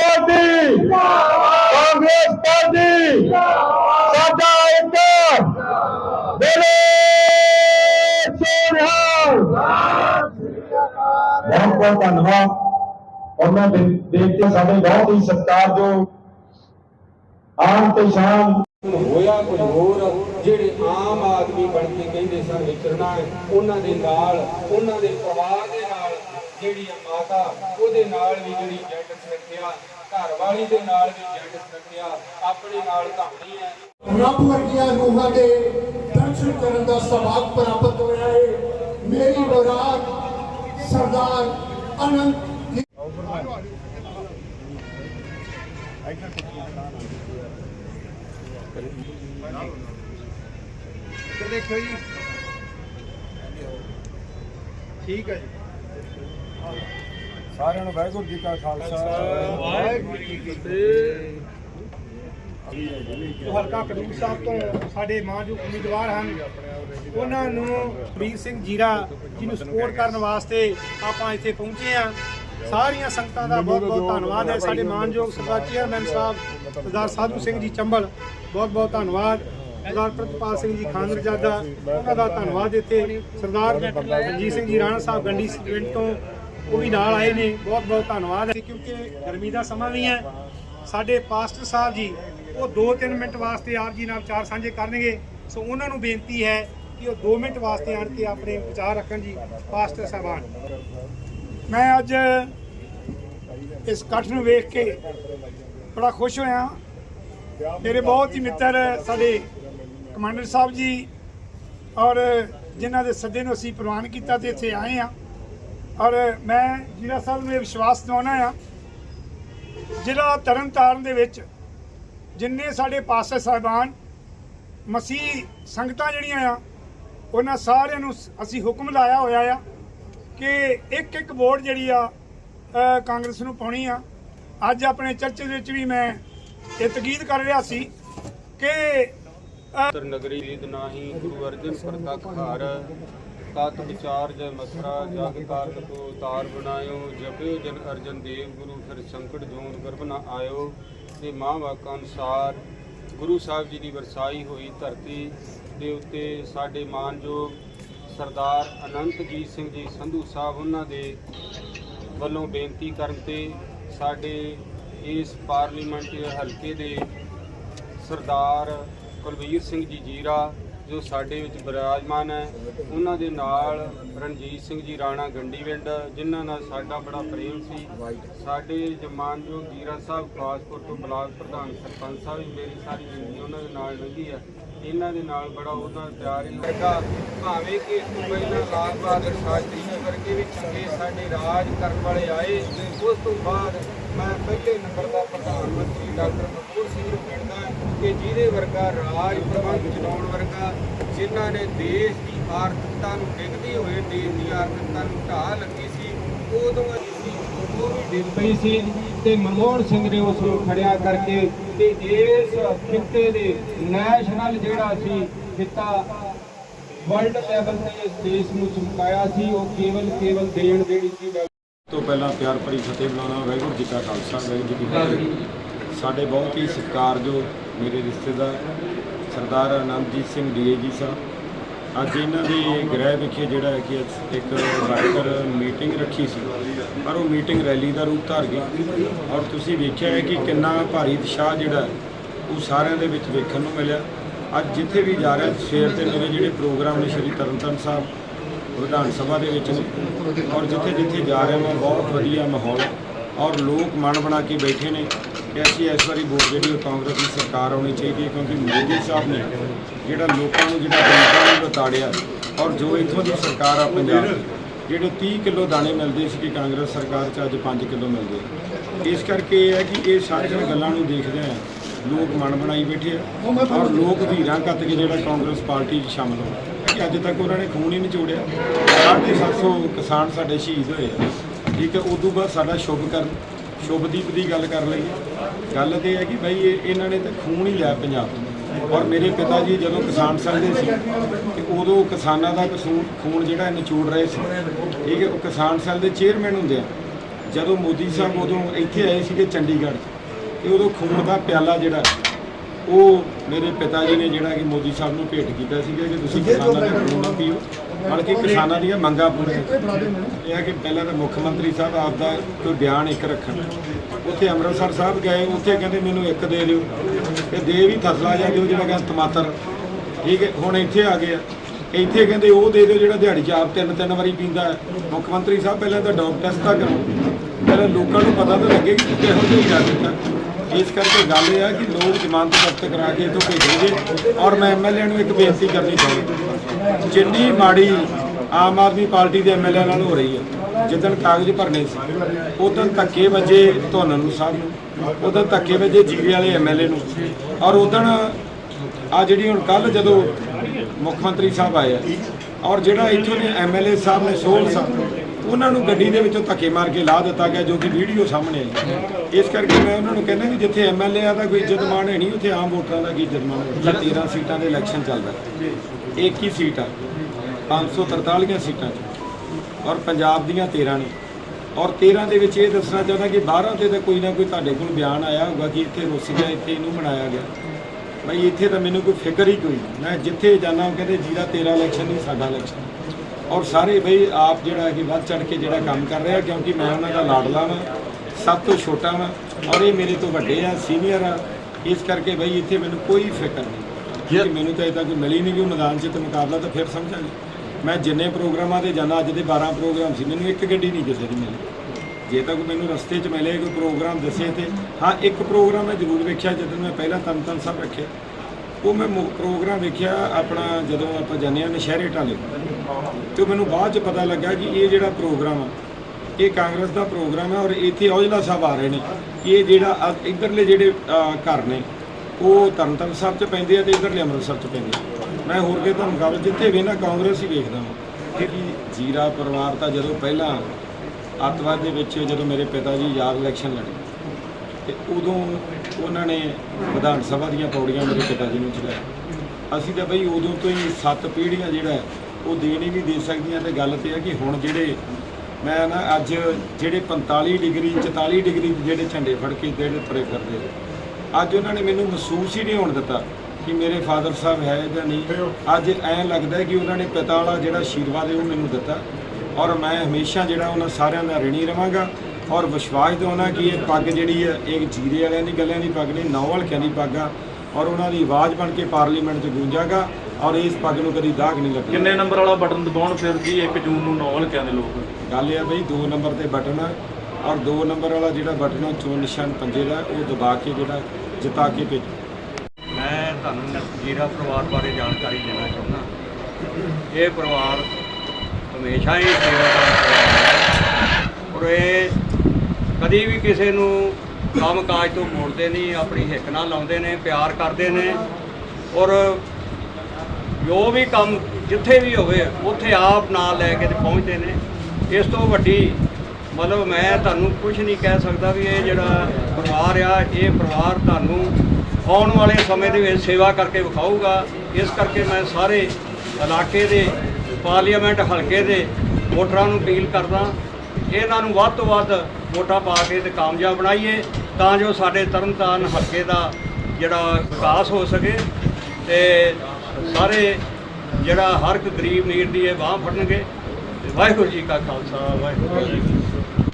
Party. Congress party. ਸਾਡਾ ਇੱਕ ਬੋਲੇ ਸੋਨਿਹਾਲ। ਬਹੁਤ ਬਹੁਤ ਧੰਨਵਾਦ। ਉਹਨਾਂ ਦੇ ਦੇਖ ਕੇ ਸਾਡੇ ਬਹੁਤ ਹੀ ਸਤਿਕਾਰਯੋਗ ਆਮ ਤੇ ਸ਼ਾਨ ਹੋਇਆ ਕੁਝ ਹੋਰ, ਜਿਹੜੇ ਆਮ ਆਦਮੀ ਬਣ ਕੇ ਕਹਿੰਦੇ ਸਨ ਵਿਚਰਨਾ ਹੈ ਉਹਨਾਂ ਦੇ ਨਾਲ, ਉਹਨਾਂ ਦੇ ਪਰਿਵਾਰ ਦੇ ਨਾਲ ਜਿਹੜੀ ਆ ਮਾਤਾ ਉਹਦੇ ਨਾਲ ਵੀ ਜਿਹੜੀ ਜੈਂਟ ਸੁਰੱਖਿਆ ਘਰ ਵਾਲੀ ਦੇ ਨਾਲ ਵੀ ਜੈਂਟ ਸੁਰੱਖਿਆ ਆਪਣੇ ਨਾਲ ਕਹਾਣੀ ਹੈ ਰੱਬ ਵਰਗੀਆਂ ਰੂਹਾਂ ਦੇ ਦਰਸ਼ਨ ਕਰਨ ਦਾ ਸੁਭਾਗ ਪ੍ਰਾਪਤ ਹੋਇਆ ਹੈ ਮੇਰੀ ਬਰਾਤ ਸਰਦਾਰ ਅਨੰਤ ਜੀ। ਦੇਖੋ ਜੀ। ਠੀਕ ਹੈ ਜੀ। ਸਾਰਿਆਂ ਨੂੰ ਵਾਹਿਗੁਰੂ ਜੀ ਕਾ ਖਾਲਸਾ। ਵਾਹਿਗੁਰੂ ਜੀ ਕੀ ਫਤਿਹ। ਹਲਕਾ ਖਡੂਰ ਸਾਹਿਬ ਤੋਂ ਸਾਡੇ ਮਾਨਯੋਗ ਉਮੀਦਵਾਰ ਹਨ, ਉਹਨਾਂ ਨੂੰ ਵੀਰ ਸਿੰਘ ਜੀਰਾ ਜੀ ਸਪੋਰਟ ਕਰਨ ਵਾਸਤੇ ਆਪਾਂ ਇੱਥੇ ਪਹੁੰਚੇ ਆ ਸਾਰੀਆਂ ਸੰਗਤਾਂ ਦਾ ਬਹੁਤ ਬਹੁਤ ਧੰਨਵਾਦ ਹੈ। ਸਾਡੇ ਮਾਨਯੋਗ ਸਰਦਾਰ ਚੇਅਰਮੈਨ ਸਾਹਿਬ, ਸਰਦਾਰ ਸਾਧੂ ਸਿੰਘ ਜੀ ਚੰਬਲ, ਬਹੁਤ ਬਹੁਤ ਧੰਨਵਾਦ। ਸਰਦਾਰ ਪ੍ਰਤਪਾਲ ਸਿੰਘ ਜੀ ਖਾਨਰਜਾਦਾ ਉਹਨਾਂ ਦਾ ਧੰਨਵਾਦ ਇੱਥੇ। ਸਰਦਾਰ ਰਣਜੀਤ ਸਿੰਘ ਜੀ ਰਾਣਾ ਸਾਹਿਬ ਗੰਡੀ ਪਿੰਡ ਤੋਂ ਉਹ ਵੀ ਨਾਲ ਆਏ ਨੇ, ਬਹੁਤ ਬਹੁਤ ਧੰਨਵਾਦ। ਹੈ ਕਿਉਂਕਿ ਗਰਮੀ ਦਾ ਸਮਾਂ ਵੀ ਹੈ, ਸਾਡੇ ਪਾਸਟਰ ਸਾਹਿਬ ਜੀ, ਉਹ 2-3 ਮਿੰਟ ਵਾਸਤੇ ਆਪ ਜੀ ਨਾਲ ਵਿਚਾਰ ਸਾਂਝੇ ਕਰਨਗੇ। ਸੋ ਉਹਨਾਂ ਨੂੰ ਬੇਨਤੀ ਹੈ ਕਿ ਉਹ 2 ਮਿੰਟ ਵਾਸਤੇ ਆਣ ਕੇ ਆਪਣੇ ਵਿਚਾਰ ਰੱਖਣ ਜੀ, ਪਾਸਟਰ ਸਾਹਿਬਾਨ। ਮੈਂ ਅੱਜ ਇਸ ਇਕੱਠ ਨੂੰ ਵੇਖ ਕੇ ਬੜਾ ਖੁਸ਼ ਹੋਇਆ। ਮੇਰੇ ਬਹੁਤ ਹੀ ਮਿੱਤਰ ਸਾਡੇ ਕਮਾਂਡਰ ਸਾਹਿਬ ਜੀ ਔਰ ਜਿਨ੍ਹਾਂ ਦੇ ਸੱਦੇ ਨੂੰ ਅਸੀਂ ਪ੍ਰਵਾਨ ਕੀਤਾ ਤੇ ਇੱਥੇ ਆਏ ਆ ਔਰ ਮੈਂ ਜੀਰਾ ਸਾਹਿਬ ਨੂੰ ਇਹ ਵਿਸ਼ਵਾਸ ਦਿਵਾਉਣਾ ਆ, ਜ਼ਿਲ੍ਹਾ ਤਰਨਤਾਰਨ ਦੇ ਵਿੱਚ ਜਿੰਨੇ ਸਾਡੇ ਪਾਸੇ ਸਾਹਿਬਾਨ, ਮਸੀਹ ਸੰਗਤਾਂ ਜਿਹੜੀਆਂ ਆ, ਉਹਨਾਂ ਸਾਰਿਆਂ ਨੂੰ ਅਸੀਂ ਹੁਕਮ ਲਾਇਆ ਹੋਇਆ ਆ ਕਿ ਇੱਕ ਇੱਕ ਵੋਟ ਜਿਹੜੀ ਆ ਕਾਂਗਰਸ ਨੂੰ ਪਾਉਣੀ ਆ। ਅੱਜ ਆਪਣੇ ਚਰਚ ਦੇ ਵਿੱਚ ਵੀ ਮੈਂ ਇਹ ਤਕੀਦ ਕਰ ਰਿਹਾ ਸੀ ਕਿ ਨਗਰੀ ਰੀਤ ਨਾਹੀ ਗੁਰੂ ਅਰਜਨ ਪ੍ਰਤੱਖ ਘਰ ਤਤ ਵਿਚਾਰ ਜੈ ਮਥਰਾ, ਜਗ ਕਾਰਕ ਤੋ ਤਾਰ ਬਣਾਇਓ, ਜਪਿਓ ਜਨ ਅਰਜਨ ਦੇਵ ਗੁਰੂ, ਫਿਰ ਸੰਕਟ ਜੋਨ ਗਰਭ ਨਾ ਆਇਓ। ਤੇ ਮਾਂ ਵਾਕਾਂ ਅਨੁਸਾਰ ਗੁਰੂ ਸਾਹਿਬ ਜੀ ਦੀ ਵਰਸਾਈ ਹੋਈ ਧਰਤੀ ਦੇ ਉੱਤੇ ਸਾਡੇ ਮਾਨਯੋਗ ਸਰਦਾਰ ਅਨੰਤਜੀਤ ਸਿੰਘ ਜੀ ਸੰਧੂ ਸਾਹਿਬ, ਉਹਨਾਂ ਦੇ ਵੱਲੋਂ ਬੇਨਤੀ ਕਰਨ ਤੇ ਸਾਡੇ ਇਸ ਪਾਰਲੀਮੈਂਟ ਹਲਕੇ ਦੇ ਸਰਦਾਰ ਕੁਲਵੀਰ ਸਿੰਘ ਜੀ ਜੀਰਾ ਜੋ ਸਾਡੇ ਵਿੱਚ ਬਿਰਾਜਮਾਨ ਹੈ, ਉਹਨਾਂ ਦੇ ਨਾਲ ਰਣਜੀਤ ਸਿੰਘ ਜੀ, ਰਾਣਾ ਗੰਡੀਵਿੰਡ ਜਿਨ੍ਹਾਂ ਨਾਲ ਸਾਡਾ ਬੜਾ ਪ੍ਰੇਮ ਸੀ। ਸਾਡੇ ਜਮਾਨਯੋਗ ਜੀਰਾ ਸਾਹਿਬ ਖਾਸਪੁਰ ਤੋਂ ਬਲਾਕ ਪ੍ਰਧਾਨ ਸਰਪੰਚ ਸਾਹਿਬ ਵੀ ਮੇਰੀ ਸਾਰੀ ਜ਼ਿੰਦਗੀ ਉਹਨਾਂ ਦੇ ਨਾਲ ਲੰਘੀ ਹੈ। ਇਹਨਾਂ ਦੇ ਨਾਲ ਬੜਾ ਉਹਦਾ ਪਿਆਰ ਹੀ। ਲੱਗਾ ਭਾਵੇਂ ਕਿ ਇਸ ਤੋਂ ਪਹਿਲਾਂ ਲਾਲ ਬਹਾਦਰ ਸ਼ਾਸਤਰੀ ਜੀ ਵਰਗੇ ਵੀ ਚੰਗੇ ਸਾਡੇ ਰਾਜ ਕਰਨ ਵਾਲੇ ਆਏ, ਉਸ ਤੋਂ ਬਾਅਦ ਮੈਂ ਪਹਿਲੇ ਨੰਬਰ ਦਾ ਪ੍ਰਧਾਨ ਮੰਤਰੀ ਡਾਕਟਰ ਮਕਬੂਲ ਸਿੰਘ ਕਿ ਜਿਹਦੇ ਵਰਗਾ ਰਾਜ ਪ੍ਰਬੰਧ ਚਲਾਉਣ ਵਰਗਾ ਜਿਨ੍ਹਾਂ ਨੇ ਦੇਸ਼ ਦੀ ਆਰਥਿਕਤਾ ਨੂੰ ਡਿੱਗਦੀ ਹੋਏ ਦੇਸ਼ ਦੀ ਆਰਥਿਕਤਾ ਨੂੰ ਢਾਹ ਲੱਗੀ ਸੀ ਉਦੋਂ ਅਸੀਂ ਸੀ ਉਹ ਵੀ ਡਿੱਗ ਪਈ ਸੀ ਤੇ ਮਨਮੋਹਨ ਸਿੰਘ ਨੇ ਉਸ ਨੂੰ ਖੜਿਆ ਕਰਕੇ ਤੇ ਇਸ ਖਿੱਤੇ ਦੇ ਨੈਸ਼ਨਲ ਜਿਹੜਾ ਸੀ ਖਿੱਤਾ ਵਰਲਡ ਲੈਵਲ ਤੇ ਇਸ ਦੇਸ਼ ਨੂੰ ਚਮਕਾਇਆ ਸੀ ਉਹ ਕੇਵਲ ਕੇਵਲ ਦੇਣ ਦੇਣੀ ਸੀ। ਤੋਂ ਪਹਿਲਾਂ ਪਿਆਰ ਭਰੀ ਫਤਿਹ ਬੁਲਾਉਣਾ ਵਾਹਿਗੁਰੂ ਜੀ ਕਾ ਖਾਲਸਾ ਵਾਹਿਗੁਰੂ ਜੀ ਕੀ ਫਤਿਹ। ਸਾਡੇ ਬਹੁਤ ਹੀ ਸਤਿਕਾਰਯੋਗ ਮੇਰੇ ਰਿਸ਼ਤੇਦਾਰ ਸਰਦਾਰ ਆਨੰਦਜੀਤ ਸਿੰਘ ਡੀਏਜੀ ਸਾਹਿਬ। ਅੱਜ ਇਹਨਾਂ ਦੇ ਗ੍ਰਹਿ ਵਿਖੇ ਜਿਹੜਾ ਹੈ ਕਿ ਅੱਜ ਇੱਕ ਵਾਈਕਰ ਮੀਟਿੰਗ ਰੱਖੀ ਸੀ, ਪਰ ਉਹ ਮੀਟਿੰਗ ਰੈਲੀ ਦਾ ਰੂਪ ਧਾਰ ਗਈ। ਔਰ ਤੁਸੀਂ ਵੇਖਿਆ ਹੈ ਕਿ ਕਿੰਨਾ ਭਾਰੀ ਉਤਸ਼ਾਹ ਜਿਹੜਾ ਉਹ ਸਾਰਿਆਂ ਦੇ ਵਿੱਚ ਵੇਖਣ ਨੂੰ ਮਿਲਿਆ। ਅੱਜ ਜਿੱਥੇ ਵੀ ਜਾ ਰਿਹਾ, ਸਵੇਰ ਤੇ ਮੇਰੇ ਜਿਹੜੇ ਪ੍ਰੋਗਰਾਮ ਨੇ, ਸ਼੍ਰੀ ਤਰਨਤਾਰਨ ਸਾਹਿਬ, ਵਿਧਾਨ ਸਭਾ ਦੇ ਵਿੱਚ ਨੇ। ਔਰ ਜਿੱਥੇ ਜਿੱਥੇ ਜਾ ਰਿਹਾ ਮੈਂ ਬਹੁਤ ਵਧੀਆ ਮਾਹੌਲ ਔਰ ਲੋਕ ਮਨ ਬਣਾ ਕੇ ਬੈਠੇ ਨੇ ਕਿ ਅਸੀਂ ਇਸ ਵਾਰੀ ਵੋਟ ਜਿਹੜੀ ਉਹ ਕਾਂਗਰਸ ਦੀ ਸਰਕਾਰ ਆਉਣੀ ਚਾਹੀਦੀ ਹੈ, ਕਿਉਂਕਿ ਮੋਦੀ ਸਾਹਿਬ ਨੇ ਜਿਹੜਾ ਲੋਕਾਂ ਨੂੰ, ਜਿਹੜਾ ਗਰੀਬਾਂ ਨੂੰ ਬਤਾੜਿਆ ਔਰ ਜੋ ਇੱਥੋਂ ਦੀ ਸਰਕਾਰ ਆ ਪੰਜਾਬ ਦੀ ਜਿਹੜੇ 30 ਕਿਲੋ ਦਾਣੇ ਮਿਲਦੇ ਸੀ ਕਿ ਕਾਂਗਰਸ ਸਰਕਾਰ 'ਚ ਅੱਜ 5 ਕਿਲੋ ਮਿਲਦੇ ਇਸ ਕਰਕੇ ਇਹ ਹੈ ਕਿ ਇਹ ਸਾਰੀਆਂ ਗੱਲਾਂ ਨੂੰ ਦੇਖਦੇ ਆ, ਲੋਕ ਮਨ ਬਣਾਈ ਬੈਠੇ ਆ ਔਰ ਲੋਕ ਧੀਰਾਂ ਕੱਤ ਕੇ ਜਿਹੜਾ ਕਾਂਗਰਸ ਪਾਰਟੀ 'ਚ ਸ਼ਾਮਲ ਹੋਇਆ ਕਿ ਅੱਜ ਤੱਕ ਉਹਨਾਂ ਨੇ ਖੂਨ ਹੀ ਨਹੀਂ ਜੋੜਿਆ ਸਾਢੇ ਸੱਤ ਸੌ ਕਿਸਾਨ ਸਾਡੇ ਸ਼ਹੀਦ ਹੋਏ ਆ। ਠੀਕ ਹੈ ਉਦੋਂ ਬਾਅਦ ਸਾਡਾ ਸ਼ੁਭ ਕਰਨ ਸ਼ੁਭਦੀਪ ਦੀ ਗੱਲ ਕਰ ਲਈਏ। ਗੱਲ ਤੇ ਇਹ ਹੈ ਕਿ ਭਾਈ ਇਹ ਇਹਨਾਂ ਨੇ ਤਾਂ ਖੂਨ ਹੀ ਲਿਆ ਪੰਜਾਬ ਤੋਂ ਔਰ ਮੇਰੇ ਪਿਤਾ ਜੀ ਜਦੋਂ ਕਿਸਾਨ ਸੰਘ ਦੇ ਸੀ ਤੇ ਉਦੋਂ ਕਿਸਾਨਾਂ ਦਾ ਕਸੂਰ ਖੂਨ ਜਿਹੜਾ ਇਹ ਨਿਚੋੜ ਰਹੇ ਸੀ। ਠੀਕ ਹੈ ਉਹ ਕਿਸਾਨ ਸੈੱਲ ਦੇ ਚੇਅਰਮੈਨ ਹੁੰਦੇ ਆ। ਜਦੋਂ ਮੋਦੀ ਸਾਹਿਬ ਉਦੋਂ ਇੱਥੇ ਆਏ ਸੀਗੇ ਚੰਡੀਗੜ੍ਹ 'ਚ, ਤੇ ਉਦੋਂ ਖੂਨ ਦਾ ਪਿਆਲਾ ਜਿਹੜਾ ਉਹ ਮੇਰੇ ਪਿਤਾ ਜੀ ਨੇ ਜਿਹੜਾ ਕਿ ਮੋਦੀ ਸਾਹਿਬ ਨੂੰ ਭੇਟ ਕੀਤਾ ਸੀਗਾ ਕਿ ਤੁਸੀਂ ਕਿਸਾਨਾਂ ਦਾ ਖੂਨ ਨਾ ਪੀਓ। ਬਲਕਿ ਕਿਸਾਨਾਂ ਦੀਆਂ ਮੰਗਾਂ ਪੂਰੀਆਂ ਇਹ ਹੈ ਕਿ ਪਹਿਲਾਂ ਤਾਂ ਮੁੱਖ ਮੰਤਰੀ ਸਾਹਿਬ ਆਪ ਦਾ ਕੋਈ ਬਿਆਨ ਇੱਕ ਰੱਖਣ। ਉੱਥੇ ਅੰਮ੍ਰਿਤਸਰ ਸਾਹਿਬ ਗਏ, ਉੱਥੇ ਕਹਿੰਦੇ ਮੈਨੂੰ ਇੱਕ ਦੇ ਦਿਓ। ਤੇ ਦੇ ਵੀ ਫਸਲਾ ਜਾ ਦਿਓ ਜਿਹੜਾ ਕਹਿੰਦਾ ਟਮਾਟਰ। ਠੀਕ ਹੈ, ਹੁਣ ਇੱਥੇ ਆ ਗਏ ਆ। ਇੱਥੇ ਕਹਿੰਦੇ ਉਹ ਦੇ ਦਿਓ ਜਿਹੜਾ ਦਿਹਾੜੀ ਚ ਆਪ ਤਿੰਨ ਤਿੰਨ ਵਾਰੀ ਪੀਂਦਾ ਮੁੱਖ ਮੰਤਰੀ ਸਾਹਿਬ ਪਹਿਲਾਂ ਤਾਂ ਡੋਪ ਟੈਸਟ ਤਾਂ ਕਰੋ। ਪਹਿਲਾਂ ਲੋਕਾਂ ਨੂੰ ਪਤਾ ਤਾਂ ਲੱਗੇ ਕਿ ਕਿਹੋ ਜਿਹਾ ਹੀਰਾ ਦਿੱਤਾ। ਇਸ ਕਰਕੇ ਗੱਲ ਇਹ ਆ ਕਿ ਲੋਕ ਜ਼ਮਾਨਤ ਜ਼ਬਤ ਕਰਾ ਕੇ ਇੱਥੋਂ ਭੇਜਣਗੇ ਔਰ ਮੈਂ ਐਮਐਲਏ ਨੂੰ ਇੱਕ ਬੇਨਤੀ ਕਰਨੀ ਚਾਹੁੰਦਾ ਜਿੰਨੀ ਮਾੜੀ ਆਮ ਆਦਮੀ ਪਾਰਟੀ ਦੇ ਐਮਐਲਏ ਨਾਲ ਹੋ ਰਹੀ ਹੈ, ਜਿੱਦਣ ਕਾਗਜ਼ ਭਰਨੇ ਸੀ, ਉਦੋਂ ਧੱਕੇ ਵੱਜੇ ਤੁਹਾਨੂੰ ਸਾਹਿਬ ਨੂੰ, ਉਦੋਂ ਧੱਕੇ ਵੱਜੇ ਜੀਵੇ ਵਾਲੇ ਐਮਐਲਏ ਨੂੰ ਔਰ ਉਦੋਂ ਆ ਜਿਹੜੀ ਹੁਣ ਕੱਲ ਜਦੋਂ ਮੁੱਖ ਮੰਤਰੀ ਸਾਹਿਬ ਆਏ ਆ ਔਰ ਜਿਹੜਾ ਇੱਥੋਂ ਦੇ ਐਮਐਲਏ ਸਾਹਿਬ ਨੇ ਸੋਹਲ ਸਾਹਿਬ ਉਹਨਾਂ ਨੂੰ ਗੱਡੀ ਦੇ ਵਿੱਚੋਂ ਧੱਕੇ ਮਾਰ ਕੇ ਲਾ ਦਿੱਤਾ ਗਿਆ ਜੋ ਕਿ ਵੀਡੀਓ ਸਾਹਮਣੇ ਆਈ। ਇਸ ਕਰਕੇ ਮੈਂ ਉਹਨਾਂ ਨੂੰ ਕਹਿੰਦਾ ਵੀ ਜਿੱਥੇ ਐਮਐਲਏ ਆ ਦਾ ਕੋਈ ਇੱਜ਼ਤ ਮਾਣ ਹੈ ਨਹੀਂ, ਉੱਥੇ ਆਮ ਵੋਟਰਾਂ ਦਾ ਕੀ ਇੱਜ਼ਤ ਮਾਣ ਹੈ? 13 ਸੀਟਾਂ ਦੇ ਇਲੈਕਸ਼ਨ ਚੱਲਦਾ ਇੱਕ ਹੀ ਸੀਟ ਆ 543 ਸੀਟਾਂ 'ਚ। ਔਰ ਪੰਜਾਬ ਦੀਆਂ 13 ਨੇ। ਔਰ 13 ਦੇ ਵਿੱਚ ਇਹ ਦੱਸਣਾ ਚਾਹੁੰਦਾ ਕਿ 12 ਤੇ ਤਾਂ ਕੋਈ ਨਾ ਕੋਈ ਤੁਹਾਡੇ ਕੋਲ ਬਿਆਨ ਆਇਆ ਹੋਊਗਾ ਕਿ ਇੱਥੇ ਰੁੱਸ ਗਿਆ, ਇੱਥੇ ਇਹਨੂੰ ਮਨਾਇਆ ਗਿਆ। ਬਈ ਇੱਥੇ ਤਾਂ ਮੈਨੂੰ ਕੋਈ ਫਿਕਰ ਹੀ ਕੋਈ ਨਹੀਂ। ਮੈਂ ਜਿੱਥੇ ਜਾਣਾ ਉਹ ਕਹਿੰਦੇ ਜੀਰਾ ਤੇਰਾ ਇਲੈਕਸ਼ਨ ਨਹੀਂ, ਸਾਡਾ ਇਲੈਕਸ਼ਨ। ਔਰ ਸਾਰੇ ਬਈ ਆਪ ਜਿਹੜਾ ਕਿ ਵੱਧ ਚੜ ਕੇ ਜਿਹੜਾ ਕੰਮ ਕਰ ਰਿਹਾ ਕਿਉਂਕਿ ਮੈਂ ਉਹਨਾਂ ਦਾ ਲਾਡਲਾ ਵਾਂ ਸਭ ਤੋਂ ਛੋਟਾ ਵਾਂ ਔਰ ਇਹ ਮੇਰੇ ਤੋਂ ਵੱਡੇ ਆ ਸੀਨੀਅਰ ਆ। ਇਸ ਕਰਕੇ ਬਈ ਇੱਥੇ ਮੈਨੂੰ ਕੋਈ ਫਿਕਰ ਨਹੀਂ। ਜੇ ਮੈਨੂੰ ਤਾਂ ਇਹ ਤਾਂ ਕੋਈ ਮਿਲੀ ਨਹੀਂ ਕਿ ਮੈਦਾਨ 'ਚ ਤੇ ਮੁਕਾਬਲਾ ਤਾਂ ਫਿਰ ਸਮਝਾਂਗੇ। ਮੈਂ ਜਿੰਨੇ ਪ੍ਰੋਗਰਾਮਾਂ ਤੇ ਜਾਣਾ ਅੱਜ ਦੇ 12 ਪ੍ਰੋਗਰਾਮ ਸੀ ਮੈਨੂੰ ਇੱਕ ਗੱਡੀ ਨਹੀਂ ਕਿਸੇ ਦੀ ਮਿਲੀ। ਜੇ ਤਾਂ ਕੋਈ ਮੈਨੂੰ ਰਸਤੇ 'ਚ ਮਿਲੇ ਕੋਈ ਪ੍ਰੋਗਰਾਮ ਦੱਸੇ ਤੇ ਹਾਂ ਇੱਕ ਪ੍ਰੋਗਰਾਮ ਮੈਂ ਜ਼ਰੂਰ ਵੇਖਿਆ ਜਦੋਂ ਮੈਂ ਪਹਿਲਾਂ ਤਨ ਤਨ ਸਭ ਰੱਖਿਆ। ਉਹ ਮੈਂ ਮੁ- ਪ੍ਰੋਗਰਾਮ ਵੇਖਿਆ ਆਪਣਾ ਜਦੋਂ ਆਪਾਂ ਜਾਂਦੇ ਹਾਂ ਨਸ਼ਹਿਰੇ ਟਾਲੇ ਤੇ ਉਹ ਮੈਨੂੰ ਬਾਅਦ 'ਚ ਪਤਾ ਲੱਗਾ ਕਿ ਇਹ ਜਿਹੜਾ ਪ੍ਰੋਗਰਾਮ ਆ, ਇਹ ਕਾਂਗਰਸ ਦਾ ਪ੍ਰੋਗਰਾਮ ਹੈ ਔਰ ਇੱਥੇ ਔਜਲਾ ਸਾਹਿਬ ਆ ਰਹੇ ਨੇ ਕਿ ਇਹ ਜਿਹੜਾ ਅ- ਇੱਧਰਲੇ ਜਿਹੜੇ ਘਰ ਨੇ, ਉਹ ਤਰਨਤਾਰਨ ਸਾਹਿਬ 'ਚ ਪੈਂਦੇ ਆ ਤੇ ਇੱਧਰਲੇ ਅੰਮ੍ਰਿਤਸਰ 'ਚ ਪੈਂਦੇ ਆ। ਮੈਂ ਹੋਰ ਕਿਤੇ ਮੁਕਾਬਲੇ ਜਿੱਥੇ ਵੀ ਨਾ, ਕਾਂਗਰਸ ਹੀ ਵੇਖਦਾ ਹਾਂ ਕਿ ਜੀਰਾ ਪਰਿਵਾਰ ਤਾਂ ਜਦੋਂ ਪਹਿਲਾਂ ਅੱਤਵਾਦ ਦੇ ਵਿੱਚ ਜਦੋਂ ਮੇਰੇ ਪਿਤਾ ਜੀ ਯਾਦ ਇਲੈਕਸ਼ਨ ਲੜੇ, ਤੇ ਉਦੋਂ ਉਹਨਾਂ ਨੇ ਵਿਧਾਨ ਸਭਾ ਦੀਆਂ ਪੌੜੀਆਂ ਮੇਰੇ ਪਿਤਾ ਜੀ ਨੂੰ ਚਲਾਇਆ ਅਸੀਂ ਤਾਂ ਬਈ ਉਦੋਂ ਤੋਂ ਹੀ ਸੱਤ ਪੀੜ੍ਹੀਆਂ ਜਿਹੜਾ ਉਹ ਦੇ ਨਹੀਂ ਵੀ ਦੇ ਸਕਦੀਆਂ ਤੇ ਗੱਲ ਤੇ ਹੈ ਕਿ ਹੁਣ ਜਿਹੜੇ ਮੈਂ ਨਾ ਅੱਜ ਜਿਹੜੇ 45 ਡਿਗਰੀ 44 ਡਿਗਰੀ ਜਿਹੜੇ ਝੰਡੇ ਫੜ ਕੇ ਜਿਹੜੇ ਤੁਰੇ ਫਿਰਦੇ ਅੱਜ ਉਹਨਾਂ ਨੇ ਮੈਨੂੰ ਮਹਿਸੂਸ ਹੀ ਨਹੀਂ ਹੋਣ ਦਿੱਤਾ ਕਿ ਮੇਰੇ ਫਾਦਰ ਸਾਹਿਬ ਹੈ ਜਾਂ ਨਹੀਂ। ਅੱਜ ਐਂ ਲੱਗਦਾ ਕਿ ਉਹਨਾਂ ਨੇ ਪਿਤਾ ਵਾਲਾ ਜਿਹੜਾ ਆਸ਼ੀਰਵਾਦ ਹੈ ਉਹ ਮੈਨੂੰ ਦਿੱਤਾ ਔਰ ਮੈਂ ਹਮੇਸ਼ਾ ਜਿਹੜਾ ਉਹਨਾਂ ਸਾਰਿਆਂ ਦਾ ਰਿਣੀ ਰਵਾਂਗਾ। ਔਰ ਵਿਸ਼ਵਾਸ ਦਿਵਾਉਣਾ ਕਿ ਇਹ ਪੱਗ ਜਿਹੜੀ ਹੈ ਇਹ ਜੀਰੇ ਵਾਲਿਆਂ ਦੀ ਗੱਲਾਂ ਦੀ ਪੱਗ ਨਹੀਂ ਨੌ ਹਲਕਿਆਂ ਦੀ ਪੱਗ ਆ ਔਰ ਉਹਨਾਂ ਦੀ ਆਵਾਜ਼ ਬਣ ਕੇ ਪਾਰਲੀਮੈਂਟ 'ਚ ਗੂੰਜਾਗਾ ਔਰ ਇਸ ਪੱਗ ਨੂੰ ਕਦੀ ਦਾਗ ਨਹੀਂ ਲੱਗੇਗਾ ਕਿੰਨੇ ਨੰਬਰ ਵਾਲਾ ਬਟਨ ਦਬਾਉਣ ਫਿਰ ਜੀ 1 ਜੂਨ ਨੂੰ ਨੌ ਹਲਕਿਆਂ ਦੇ ਲੋਕ? ਗੱਲ ਇਹ ਆ ਬਈ 2 ਨੰਬਰ ਤੇ ਬਟਨ ਆ ਔਰ 2 ਨੰਬਰ ਵਾਲਾ ਜਿਹੜਾ ਬਟਨ ਆ ਚੋਣ ਨਿਸ਼ਾਨ ਪੰਜੇ ਦਾ ਉਹ ਦਬਾ ਕੇ ਜਿਹੜਾ ਜਿਤਾ ਕੇ ਭੇਜੋ ਮੈਂ ਤੁਹਾਨੂੰ ਜੀਰਾ ਪਰਿਵਾਰ ਬਾਰੇ ਜਾਣਕਾਰੀ ਦੇਣਾ ਚਾਹੁੰਦਾ। ਇਹ ਪਰਿਵਾਰ ਹਮੇਸ਼ਾ ਹੀ ਪਰਿਵਾਰ ਹੈ। ਔਰ ਇਹ ਕਦੀ ਵੀ ਕਿਸੇ ਨੂੰ ਕੰਮ ਕਾਜ ਤੋਂ ਮੋੜਦੇ ਨਹੀਂ, ਆਪਣੀ ਹਿੱਕ ਨਾਲ ਲਾਉਂਦੇ ਨੇ, ਪਿਆਰ ਕਰਦੇ ਨੇ। ਔਰ ਜੋ ਵੀ ਕੰਮ ਜਿੱਥੇ ਵੀ ਹੋਵੇ, ਉੱਥੇ ਆਪ ਨਾਲ ਲੈ ਕੇ ਤੇ ਪਹੁੰਚਦੇ ਨੇ। ਇਸ ਤੋਂ ਵੱਡੀ ਮਤਲਬ ਮੈਂ ਤੁਹਾਨੂੰ ਕੁਝ ਨਹੀਂ ਕਹਿ ਸਕਦਾ ਵੀ ਇਹ ਜਿਹੜਾ ਪਰਿਵਾਰ ਆ, ਇਹ ਪਰਿਵਾਰ ਤੁਹਾਨੂੰ ਆਉਣ ਵਾਲੇ ਸਮੇਂ ਦੇ ਵਿੱਚ ਸੇਵਾ ਕਰਕੇ ਵਿਖਾਊਗਾ। ਇਸ ਕਰਕੇ ਮੈਂ ਸਾਰੇ ਇਲਾਕੇ ਦੇ, ਪਾਰਲੀਮੈਂਟ ਹਲਕੇ ਦੇ ਵੋਟਰਾਂ ਨੂੰ ਅਪੀਲ ਕਰਦਾ। ਇਹਨਾਂ ਨੂੰ ਵੱਧ ਤੋਂ ਵੱਧ ਵੋਟਾਂ ਪਾ ਕੇ ਤੇ ਕਾਮਯਾਬ ਬਣਾਈਏ, ਤਾਂ ਜੋ ਸਾਡੇ ਤਰਨਤਾਰਨ ਹਲਕੇ ਦਾ ਜਿਹੜਾ ਵਿਕਾਸ ਹੋ ਸਕੇ ਤੇ ਸਾਰੇ ਜਿਹੜਾ ਹਰ ਇੱਕ ਗਰੀਬ ਅਮੀਰ ਦੀ ਇਹ ਬਾਹ ਫੜਨਗੇ। ਤੇ ਵਾਹਿਗੁਰੂ ਜੀ ਕਾ ਖਾਲਸਾ, ਵਾਹਿਗੁਰੂ ਜੀ